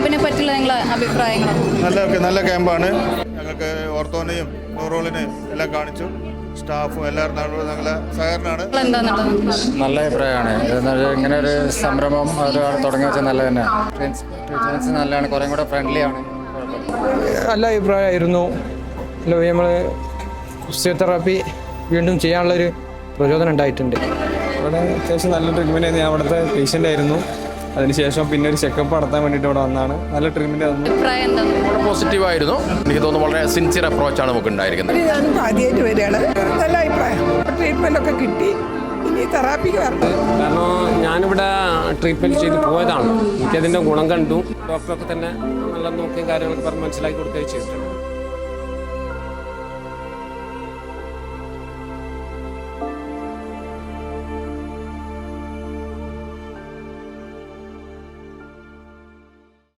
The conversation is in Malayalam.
ക്യാമ്പിനെ പറ്റിയുള്ള നിങ്ങളെ അഭിപ്രായങ്ങൾ നല്ല നല്ല ക്യാമ്പാണ്. ഞങ്ങൾക്ക് ഓർത്തോനെയും ന്യൂറോളിനെയും എല്ലാം കാണിച്ചു. സ്റ്റാഫും എല്ലാവരും നല്ല നല്ല സഹകരണമാണ്. നല്ല അഭിപ്രായമാണ്. ഇങ്ങനെ ഒരു സംരംഭം ഒരാൾ തുടങ്ങി വെച്ചാൽ നല്ല തന്നെ. ടീച്ചേഴ്സ് നല്ലതാണ്. കുറേ കൂടെ ഫ്രണ്ട്ലി ആണ്. നല്ല അഭിപ്രായമായിരുന്നു. നമ്മൾ ഫിസിയോതെറാപ്പി വീണ്ടും ചെയ്യാനുള്ളൊരു പ്രചോദനം ഉണ്ടായിട്ടുണ്ട്. ഇവിടെ അത്യാവശ്യം നല്ല ട്രീറ്റ്മെന്റ് ആയിരുന്നു ഞാൻ അവിടുത്തെ പേഷ്യന്റ് ആയിരുന്നു. അതിനുശേഷം പിന്നെ ഒരു ചെക്കപ്പ് നടത്താൻ വേണ്ടിയിട്ട് ഇവിടെ വന്നാണ്. നല്ല ട്രീറ്റ്മെന്റ് തന്നു പോസിറ്റീവ് ആയിരുന്നു. എനിക്ക് തോന്നുന്നു വളരെ സിൻസിയർ അപ്രോച്ച് ആണ് നമുക്ക് ഉണ്ടായിരിക്കുന്നത്. ആദ്യമായിട്ട് വരികയാണ്. നല്ല അഭിപ്രായം. ട്രീറ്റ്മെന്റ് ഒക്കെ കിട്ടി. ഇനി തെറാപ്പിക്ക് വരണം. കാരണം ഞാനിവിടെ ട്രീറ്റ്മെന്റ് ചെയ്ത് പോയതാണ്. എനിക്കതിന്റെ ഗുണം കണ്ടു. ഡോക്ടറൊക്കെ തന്നെ നല്ല നോക്കിയും കാര്യങ്ങളൊക്കെ പറഞ്ഞ് മനസ്സിലാക്കി കൊടുക്കുകയും ചെയ്തിട്ടുണ്ട്.